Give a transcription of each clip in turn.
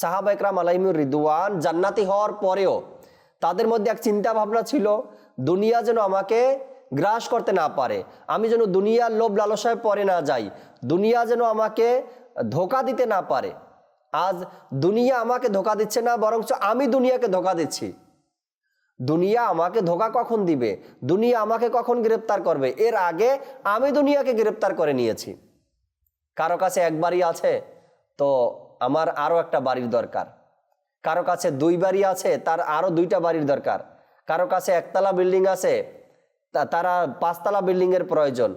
সাহাবা একরাম আলাইমুর রিদুয়ান জান্নাতি হওয়ার পরেও তাদের মধ্যে এক চিন্তা ভাবনা ছিল, দুনিয়া যেন আমাকে গ্রাস করতে না পারে, আমি যেন দুনিয়ার লোভ লালসায় পরে না যাই, দুনিয়া যেন আমাকে ধোকা দিতে না পারে। আজ দুনিয়া আমাকে ধোকা দিচ্ছে না, বরঞ্চ আমি দুনিয়াকে ধোকা দিচ্ছি। দুনিয়া আমাকে ধোকা কখন দিবে? দুনিয়া আমাকে কখন গ্রেপ্তার করবে? এর আগে আমি দুনিয়াকে গ্রেপ্তার করে নিয়েছি। কারও কাছে একবারই আছে? তো আমার আরও একটা বাড়ির দরকার। কারও কাছে দুই বাড়ি আছে, তার আরও দুইটা বাড়ির দরকার। কারও কাছে একতলা বিল্ডিং আছে তারা পাঁচতলা বিল্ডিংয়ের প্রয়োজন।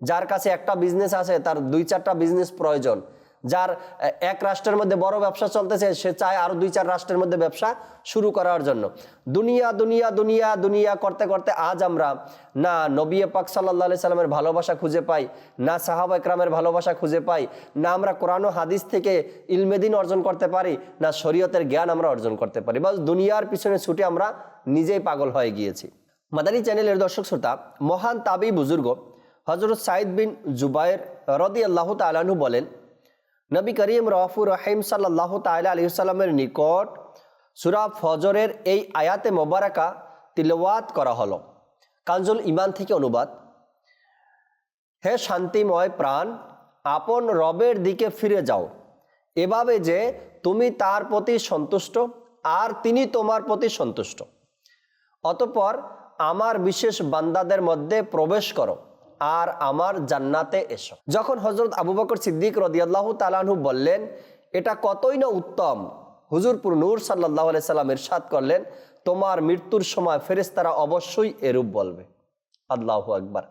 যার কাছে একটা বিজনেস আছে, তার দুই চারটা বিজনেস প্রয়োজন। যার এক রাষ্ট্রের মধ্যে বড় ব্যবসা চলতেছে, সে চায় আরও দুই চার রাষ্ট্রের মধ্যে ব্যবসা শুরু করার জন্য। দুনিয়া দুনিয়া দুনিয়া দুনিয়া করতে করতে আজ আমরা না নবী পাক সাল্লাহ সাল্লামের ভালোবাসা খুঁজে পাই, না সাহাবা একরামের ভালোবাসা খুঁজে পাই, না আমরা কোরআন হাদিস থেকে ইলমেদিন অর্জন করতে পারি, না শরীয়তের জ্ঞান আমরা অর্জন করতে পারি। বা দুনিয়ার পিছনে ছুটে আমরা নিজেই পাগল হয়ে গিয়েছি। মাদানী চ্যানেলের দর্শক শ্রোতা, মহান তাবি বুজুর্গ হজরত সাইদ বিন জুবাইর রদি আল্লাহ তালাহু বলেন নবী করিম রফুর রহিম সাল্লাহ তাল আলহিসাল্লামের নিকট সুরা ফজরের এই আয়াতে মোবারকা তিলওয়াত করা হলো। কাঞ্জুল ইমান থেকে অনুবাদ। হে শান্তিময় প্রাণ, আপন রবের দিকে ফিরে যাও। এভাবে যে তুমি তার প্রতি সন্তুষ্ট, আর তিনি তোমার প্রতি সন্তুষ্ট। অতপর আমার বিশেষ বান্দাদের মধ্যে প্রবেশ করো। আর আমার জান্নাতে এসো। যখন হজরত আবু বকর সিদ্দিক রদিয়াল্লাহ তালানহু বললেন, এটা কতই না উত্তম? হুজুরপুর নূর সাল্লাহ সাল্লাম ইরশাদ করলেন, তোমার মৃত্যুর সময় ফেরেস্তারা অবশ্যই এরূপ বলবে। আল্লাহ আকবার।